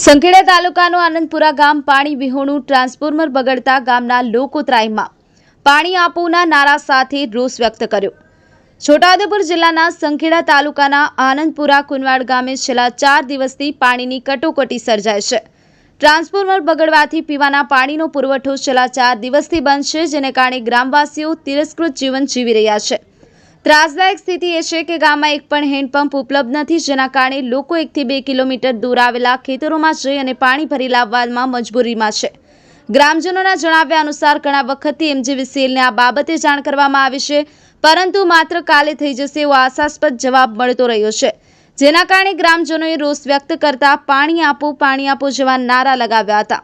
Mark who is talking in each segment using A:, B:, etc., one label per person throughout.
A: સંખેડા તાલુકાનું આનંદપુરા ગામ પાણી વિહોણું ટ્રાન્સફોર્મર બગડતા ગામના લોકો ત્રાઈમાં પાણી આપોના નારા સાથે રોષ વ્યક્ત કર્યો. છોટાઉદેપુર જિલ્લાના સંખેડા તાલુકાના આનંદપુરા કુનવાડ ગામે છેલ્લા ચાર દિવસથી પાણીની કટોકટી સર્જાય છે. ટ્રાન્સફોર્મર બગડવાથી પીવાના પાણીનો પુરવઠો છેલ્લા ચાર દિવસથી બંધ છે, જેને કારણે ગ્રામવાસીઓ તિરસ્કૃત જીવન જીવી રહ્યા છે. ત્રાસદાયક સ્થિતિ એ છે કે ગામમાં એક પણ હેન્ડપંપ ઉપલબ્ધ નથી, જેના કારણે લોકો એકથી બે કિલોમીટર દૂર આવેલા ખેતરોમાં જઈ અને પાણી ભરી લાવવામાં મજબૂરીમાં છે. ગ્રામજનોના જણાવ્યા અનુસાર, ઘણા વખતથી એમજીવીસીએલને આ બાબતે જાણ કરવામાં આવી છે, પરંતુ માત્ર કાલે થઈ જશે એવો આશાસ્પદ જવાબ મળતો રહ્યો છે. જેના કારણે ગ્રામજનોએ રોષ વ્યક્ત કરતા પાણી આપો પાણી આપો જેવા નારા લગાવ્યા હતા.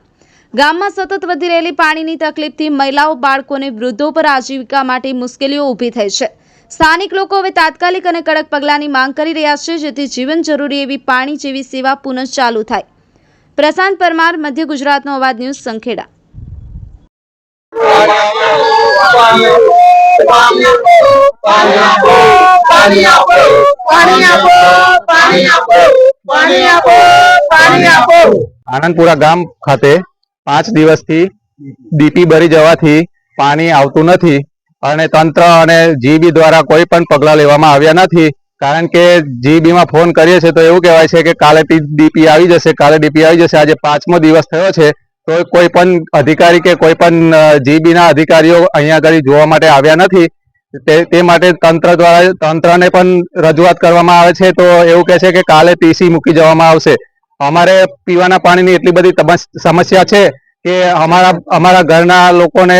A: ગામમાં સતત વધી રહેલી પાણીની તકલીફથી મહિલાઓ બાળકો અને વૃદ્ધો પર આજીવિકા માટે મુશ્કેલીઓ ઊભી થઈ છે. સ્થાનિક લોકો હવે તાત્કાલિક અને કડક પગલાંની માંગ કરી રહ્યા છે, જેથી જીવન જરૂરી એવી પાણી જેવી સેવા પુનઃ ચાલુ થાય. પ્રશાંત પરમાર, મધ્ય ગુજરાતનો અવાજ ન્યૂઝ સંખેડા.
B: આનંદપુરા ગામ ખાતે પાંચ દિવસથી ડીપી ભરી જવાથી પાણી આવતું નથી. અને તંત્ર અને જીબી દ્વારા કોઈ પણ પગલાં લેવામાં આવ્યા નથી. કારણ કે જીબીમાં ફોન કરીએ છીએ તો એવું કહેવાય છે કે કાલે ડીપી આવી જશે, કાલે ડીપી આવી જશે, આજે પાંચમો દિવસ થયો છે. તો કોઈ પણ અધિકારી કે કોઈ પણ જીબીના અધિકારીઓ અહીંયા આગળ જોવા માટે આવ્યા નથી. તે માટે તંત્ર દ્વારા, તંત્રને પણ રજૂઆત કરવામાં આવે છે તો એવું કહે છે કે કાલે ટીસી મૂકી જવામાં આવશે. અમારે પીવાના પાણીની એટલી બધી સમસ્યા છે કે અમારા અમારા ઘરના લોકોને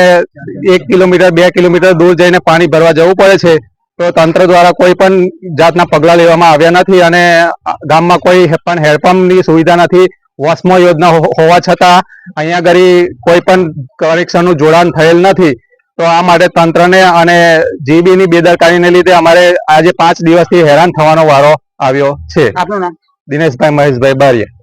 B: એક કિલોમીટર બે કિલોમીટર દૂર જઈને પાણી ભરવા જવું પડે છે તો તંત્ર દ્વારા કોઈ પણ જાતના પગલાં લેવામાં આવ્યા નથી અને ગામમાં કોઈ પણ હેન્ડપંપની સુવિધા નથી. વોસ્મો યોજના હોવા છતાં અહીંયા ઘડી કોઈ પણ કનેક્શનનું જોડાણ થયેલ નથી. તો આ માટે તંત્રને અને જીબીની બેદરકારીને લીધે અમારે આજે પાંચ દિવસથી હેરાન થવાનો વારો આવ્યો છે.
C: નામ?
B: દિનેશભાઈ મહેશભાઈ બારિયા.